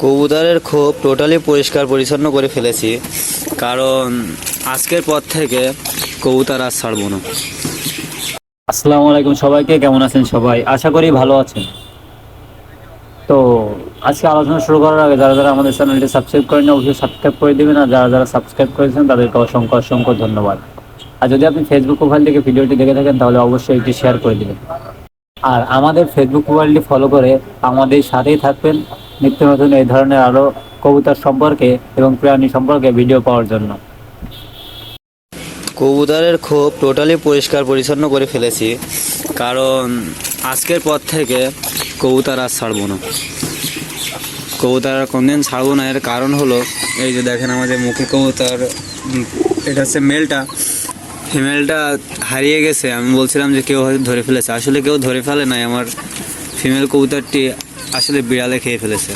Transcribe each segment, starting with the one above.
কবুতরের খোপ টোটালি পরিষ্কার, পরিচ্ছন্ন করে ফেলেছি। কারণ আজকের পর থেকে কবুতর আর ছাড়বো না। আসসালামু আলাইকুম সবাইকে, কেমন আছেন সবাই? আশা করি ভালো আছেন। তো আজকে আলোচনা শুরু করার আগে যারা যারা আমাদের চ্যানেলটি সাবস্ক্রাইব করেন অবশ্যই সাবস্ক্রাইব করে দিবেন। আর যারা যারা সাবস্ক্রাইব করেছেন, তাদেরকে অসংখ্য অসংখ্য ধন্যবাদ। আর যদি আপনি ফেসবুক প্রোফাইল থেকে ভিডিওটি দেখে থাকেন, তাহলে অবশ্যই এটি শেয়ার করে দেবেন। আর আমাদের ফেসবুক প্রোফাইলটি ফলো করে আমাদের সাথেই থাকবেন। নিত্য নতুন এই ধরনের আরও কবুতর সম্পর্কে এবং প্রাণী সম্পর্কে ভিডিও পাওয়ার জন্য। কবুতরের খোপ টোটালি পরিষ্কার, পরিচ্ছন্ন করে ফেলেছি। কারণ আজকের পর থেকে কবুতর আর ছাড়বো না। কবুতর আর কোনদিন ছাড়বো না। এর কারণ হলো, এই যে দেখেন আমাদের মুখে কবুতর, এটা হচ্ছে মেলটা ফিমেলটা হারিয়ে গেছে। আমি বলছিলাম যে কেউ ধরে ফেলেছে। আসলে কেউ ধরে ফেলে নাই। আমার ফিমেল কবুতরটি আসলে বিড়ালে খেয়ে ফেলেছে।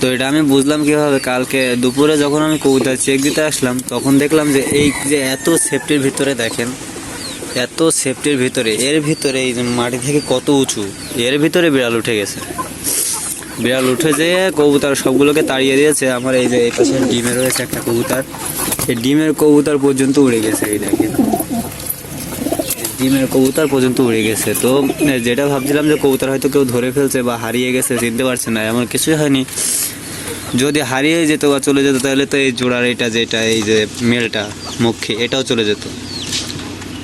তো এটা আমি বুঝলাম কীভাবে? কালকে দুপুরে যখন আমি কবুতর চেক দিতে আসলাম, তখন দেখলাম যে এই যে এত সেফটির ভিতরে দেখেন, এত সেফটির ভিতরে, এর ভিতরে এই মাটি থেকে কত উঁচু, এর ভিতরে বিড়াল উঠে গেছে। বিড়াল উঠে যেয়ে কবুতর সবগুলোকে তাড়িয়ে দিয়েছে, আমার এই যে এই পাশে ডিমে রয়েছে একটা কবুতর, এই ডিমের কবুতর পর্যন্ত উড়ে গেছে, এই দেখেন। ডিমের কবুতর পর্যন্ত উড়ে গেছে। তো যেটা ভাবছিলাম যে কবুতর হয়তো কেউ ধরে ফেলছে বা হারিয়ে গেছে, চিনতে পারছে না, এমন কিছুই হয়নি। যদি হারিয়ে যেত বা চলে যেত, তাহলে তো এই জোড়ার এটা যেটা, এই যে মেলটা, মুখে, এটাও চলে যেত।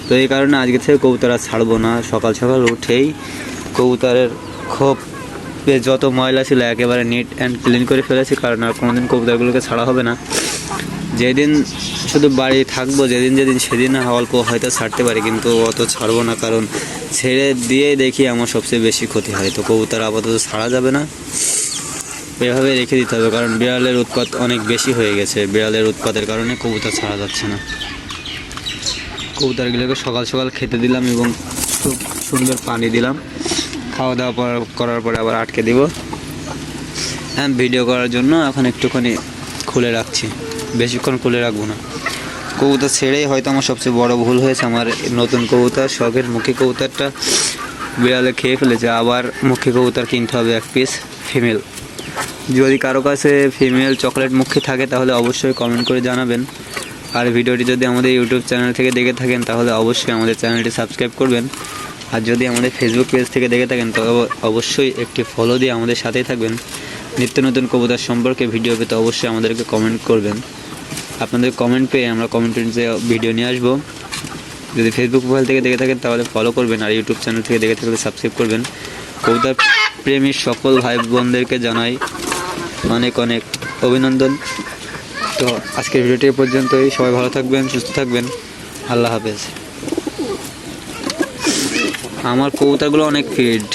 তো এই কারণে আজকে থেকে কবুতর আর ছাড়বো না। সকাল সকাল উঠেই কবুতরের খোপ যত ময়লা ছিল একেবারে নিট অ্যান্ড ক্লিন করে ফেলেছি, কারণ আর কোনোদিন কবুতরগুলোকে ছাড়া হবে না। যেদিন শুধু বাড়ি থাকব, যেদিন যেদিন সেদিন অল্প হয়তো ছাড়তে পারি, কিন্তু অত ছাড়বো না, কারণ ছেড়ে দিয়ে দেখি আমার সবচেয়ে বেশি ক্ষতি হয়। তো কবুতর আপাতত ছাড়া যাবে না। এভাবে রেখে দিতে হবে, কারণ বিড়ালের উৎপাত অনেক বেশি হয়ে গেছে। বিড়ালের উৎপাতের কারণে কবুতর ছাড়া যাচ্ছে না। কবুতরগুলোকে সকাল সকাল খেতে দিলাম এবং খুব সুন্দর পানি দিলাম। খাওয়া দাওয়া করার পরে আবার আটকে দিব। হ্যাঁ ভিডিও করার জন্য এখন একটুখানি খুলে রাখছি। বেশিক্ষণ খুলে রাখব না। কবুতর ছেড়েই হয়তো আমার সবচেয়ে বড় ভুল হয়েছে। আমার নতুন কবুতর, শখের মুখী কবুতরটা বিড়ালে খেয়ে ফেলেছে। আবার মুখী কবুতর কিনতে হবে এক পিস ফিমেল যদি কারও কাছে ফিমেল চকলেট মুখী থাকে, তাহলে অবশ্যই কমেন্ট করে জানাবেন। আর ভিডিওটি যদি আমাদের ইউটিউব চ্যানেল থেকে দেখে থাকেন, তাহলে অবশ্যই আমাদের চ্যানেলটি সাবস্ক্রাইব করবেন। আর যদি আমাদের ফেসবুক পেজ থেকে দেখে থাকেন তবে অবশ্যই একটি ফলো দিয়ে আমাদের সাথেই থাকবেন। নিত্য নতুন কবুতর সম্পর্কে ভিডিও পেতে অবশ্যই আমাদেরকে কমেন্ট করবেন। আপনাদের কমেন্ট পেয়ে আমরা কমেন্টের যে ভিডিও নিয়ে আসব। যদি ফেসবুক প্রোফাইল থেকে দেখে থাকেন, তাহলে ফলো করবেন আর ইউটিউব চ্যানেল থেকে দেখে থাকলে সাবস্ক্রাইব করবেন। কবুতর প্রেমী সকল ভাই বোনদেরকে জানাই অনেক অনেক অভিনন্দন। তো আজকের ভিডিওটি পর্যন্তই। সবাই ভালো থাকবেন, সুস্থ থাকবেন। আল্লাহ হাফেজ। আমার কবুতরগুলো অনেক ফিড